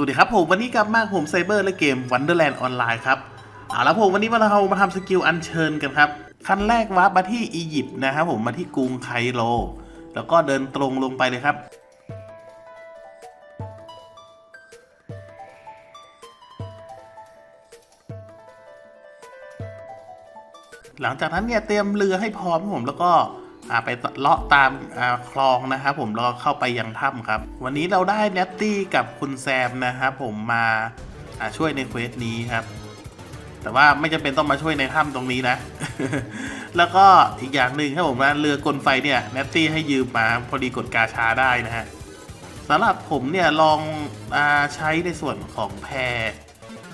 วัสดีครับผมวันนี้กลับมาผมไซเบอร์และเกม Wonderland ออนไลน์ครับเอาละผมวันนี้มาเรามาทำสกิลอัญเชิญกันครับขั้นแรกวาร์ปมาที่อียิปต์นะครับผมมาที่กรุงไคโร แล้วก็เดินตรงลงไปเลยครับ หลังจากนั้นเนี่ยเตรียมเรือให้พร้อมผมแล้วก็ ไปเลาะตามคลองนะครับผมแล้วก็เข้าไปยังถ้ำครับ วันนี้เราได้เนตตี้กับคุณแซมนะครับผมมาช่วยในเควสนี้ครับ แต่ว่าไม่จำเป็นต้องมาช่วยในถ้ำตรงนี้นะ แล้วก็อีกอย่างหนึ่งครับผมว่าเรือกลไฟเนี่ยเนตตี้ให้ยืมมาพอดีกดกาชาได้นะฮะสำหรับผมเนี่ยลองอใช้ในส่วนของแพ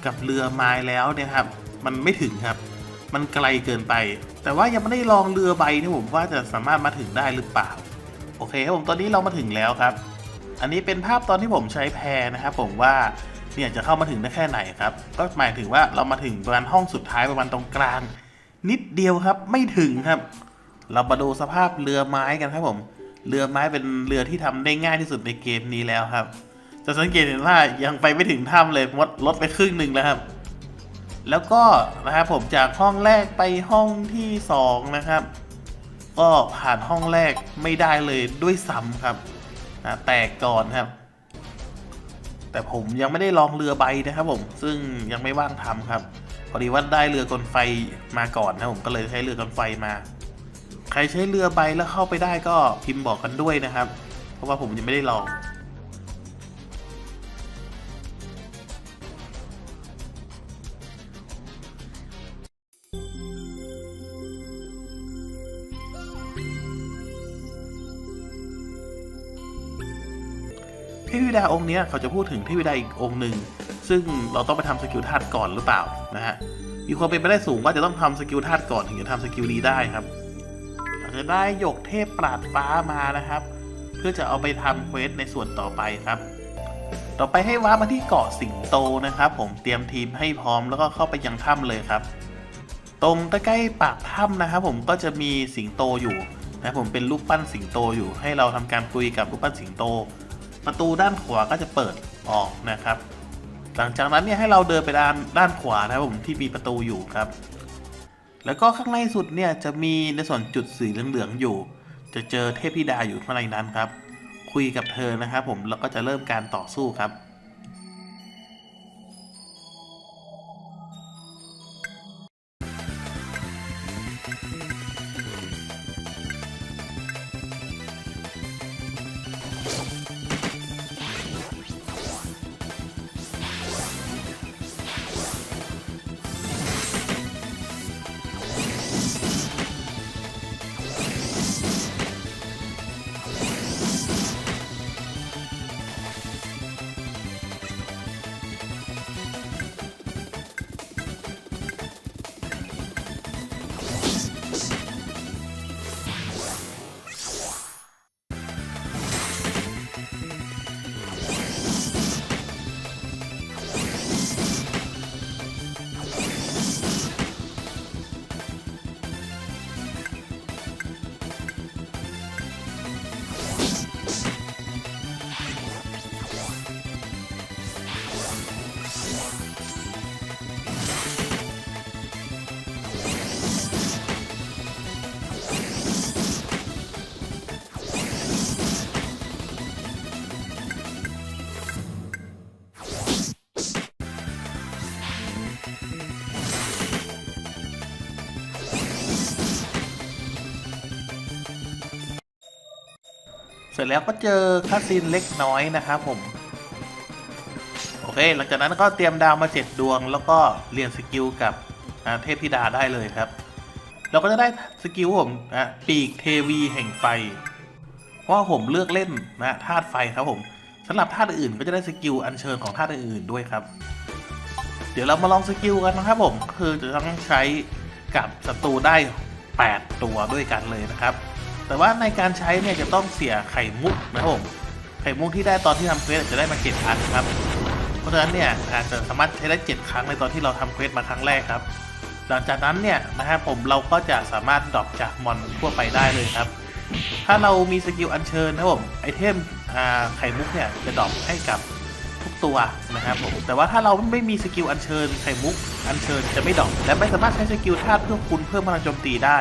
กับเรือไม้แล้วเนี่ยครับ มันไม่ถึงครับ มันไกลเกินไป แต่ว่ายังไม่ได้ลองเรือใบที่ผมว่าจะสามารถมาถึงได้หรือเปล่า โอเคครับผมตอนนี้เรามาถึงแล้วครับ อันนี้เป็นภาพตอนที่ผมใช้แพนะครับผมว่าเนี่ยจะเข้ามาถึงได้แค่ไหนครับ ก็หมายถึงว่าเรามาถึงประมาณห้องสุดท้ายประมาณตรงกลาง นิดเดียวครับไม่ถึงครับ เรามาดูสภาพเรือไม้กันครับผม เรือไม้เป็นเรือที่ทำได้ง่ายที่สุดในเกมนี้แล้วครับ จะสังเกตเห็นว่ายังไปไม่ถึงถ้ำเลยมดลดไปครึ่งหนึ่งแล้วครับ แล้วก็นะครับผมจากห้องแรกไปห้องที่สองนะครับ ก็ผ่านห้องแรกไม่ได้เลยด้วยซ้ำครับนะแตกก่อนครับ แต่ผมยังไม่ได้ลองเรือใบนะครับผมซึ่งยังไม่ว่างทำครับพอดีว่าได้เรือกลไฟมาก่อนนะผมก็เลยใช้เรือกลไฟมา ใครใช้เรือใบแล้วเข้าไปได้ก็พิมพ์บอกกันด้วยนะครับ เพราะว่าผมยังไม่ได้ลอง ทพธิดาองค์นี้เขาจะพูดถึงเทพธิดาอีกองค์หนึ่งซึ่งเราต้องไปทำสกิลธาตุก่อนหรือเปล่านะฮะมีความเป็นไปได้สูงว่าจะต้องทำสกิลธาตุก่อนถึงจะทำสกิลนี้ได้ครับเราจะได้หยกเทพปราดฟ้ามานะครับ เพื่อจะเอาไปทำเควสในส่วนต่อไปครับ ต่อไปให้ว้ามาที่เกาะสิงโตนะครับ ผมเตรียมทีมให้พร้อมแล้วก็เข้าไปยังถ้ำเลยครับ ตรงใกล้ปากถ้ำนะครับ ผมก็จะมีสิงโตอยู่นะผมเป็นรูปปั้นสิงโตอยู่ ให้เราทำการคุยกับรูปปั้นสิงโต ประตูด้านขวาก็จะเปิดออกนะครับ หลังจากนั้นเนี่ยให้เราเดินไปด้านด้านขวานะครับผมที่มีประตูอยู่ครับ แล้วก็ข้างในสุดเนี่ยจะมีในส่วนจุดสีเหลืองๆอยู่ จะเจอเทพธิดาอยู่ข้างในนั้นครับ คุยกับเธอนะครับผมแล้วก็จะเริ่มการต่อสู้ครับ เสร็จแล้วก็เจอคาสินเล็กน้อยนะครับผม โอเค หลังจากนั้นก็เตรียมดาวมาเจ็ดดวง แล้วก็เรียนสกิลกับเทพธิดาได้เลยครับ เราก็จะได้สกิลผมนะปีกเทวีแห่งไฟ เพราะผมเลือกเล่นนะธาตุไฟครับผมสำหรับธาตุอื่นก็จะได้สกิลอัญเชิญของธาตุอื่นด้วยครับ เดี๋ยวเรามาลองสกิลกันนะครับผมคือจะต้องใช้กับศัตรูได้ 8 ตัวด้วยกันเลยนะครับ แต่ว่าในการใช้เนี่ยจะต้องเสียไข่มุกนะครับผมไข่มุกที่ได้ตอนที่ทำเควสจะได้มาเจ็ดอันครับ เพราะฉะนั้นเนี่ยอาจจะสามารถใช้ได้7ครั้งในตอนที่เราทำเควสมาครั้งแรกครับ หลังจากนั้นเนี่ยนะครับผมเราก็จะสามารถดรอปจากมอนทั่วไปได้เลยครับ ถ้าเรามีสกิลอัญเชิญนะครับผมไอเทมไข่มุกเนี่ยจะดรอปให้กับทุกตัวนะครับผมแต่ว่าถ้าเราไม่มีสกิลอัญเชิญไข่มุกอัญเชิญจะไม่ดรอกและไม่สามารถใช้สกิลธาตุเพื่อคุณเพิ่มพลังโจมตีได้